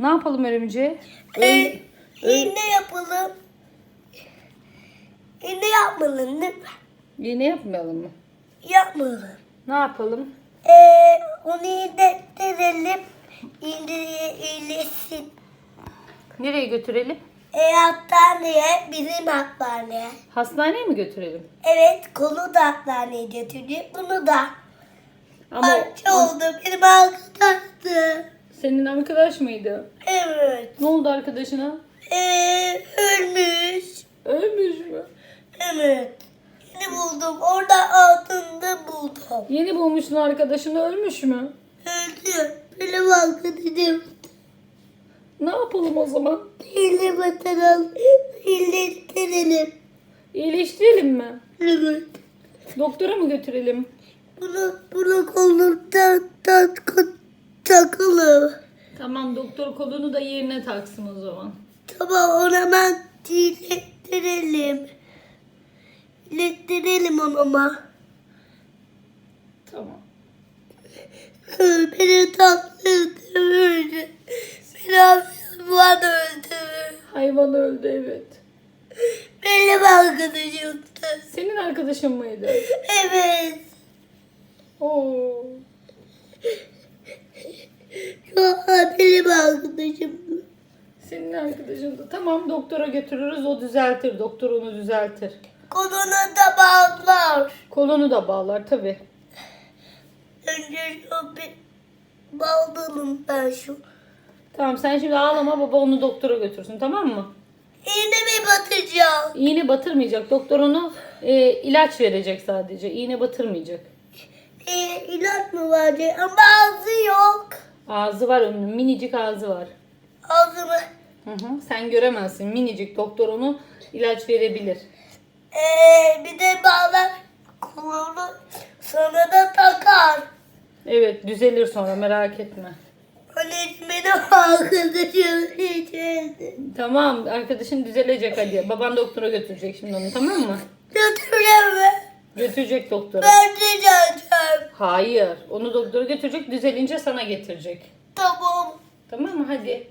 Ne yapalım örümceğe? Ee, iğne yapalım. İğne yapmalım değil mi? İğne yapmayalım mı? Yapmalım. Ne yapalım? Ee, onu iğnettirelim. İğneye iyileşsin. Nereye götürelim? E, hastaneye, bizim hastaneye. Hastaneye mi götürelim? Evet, kolu da hastaneye götürdük. Bunu da. Ama Aç oldu, benim arkadaştı. Senin arkadaş mıydı? Evet. Ne oldu arkadaşına? Ee, ölmüş. Ölmüş mü? Evet. Yeni buldum. Orada altında buldum. Yeni bulmuşsun arkadaşını ölmüş mü? Öldü. Benim arkadaşım. Ne yapalım o zaman? İğne batalım. İyileştirelim. İyileştirelim mi? Evet. Doktora mı götürelim? Bunu, bunu kolundan tak, takalım. Tamam doktor kolunu da yerine taksın o zaman. Tamam ona ben iyileştirelim. İyileştirelim onu ama. Tamam. Beni tatlı öldü. Beni hayvan öldü. Hayvan öldü evet. Benim arkadaşımdı. Senin arkadaşın mıydı? Evet. Oo. Ya benim Senin arkadaşın da. Tamam doktora götürürüz o düzeltir. Doktor onu düzeltir. Koluna da bağlar. Kolunu da bağlar tabi. Önce şu bir bağladım ben şu. Tamam sen şimdi ağlama baba onu doktora götürsün tamam mı? İğne mi batacağım? İğne batırmayacak. Doktor onu e, ilaç verecek sadece. İğne batırmayacak. Ee, ilaç mı vardı? Ama ağzı yok. Ağzı var onun minicik ağzı var. Ağzımı. Hı hı. Sen göremezsin minicik. Doktor onu ilaç verebilir. Ee, bir de bağlar kolunu sonra da takar. Evet düzelir sonra merak etme. Benim arkadaşım içeride. Tamam arkadaşın düzelecek hadi. Baban doktora götürecek şimdi onu tamam mı? Götüreme. Götürecek doktora. Ben de geleceğim. Hayır. Onu doktora götürecek düzelince sana getirecek. Tamam. Tamam mı? Hadi.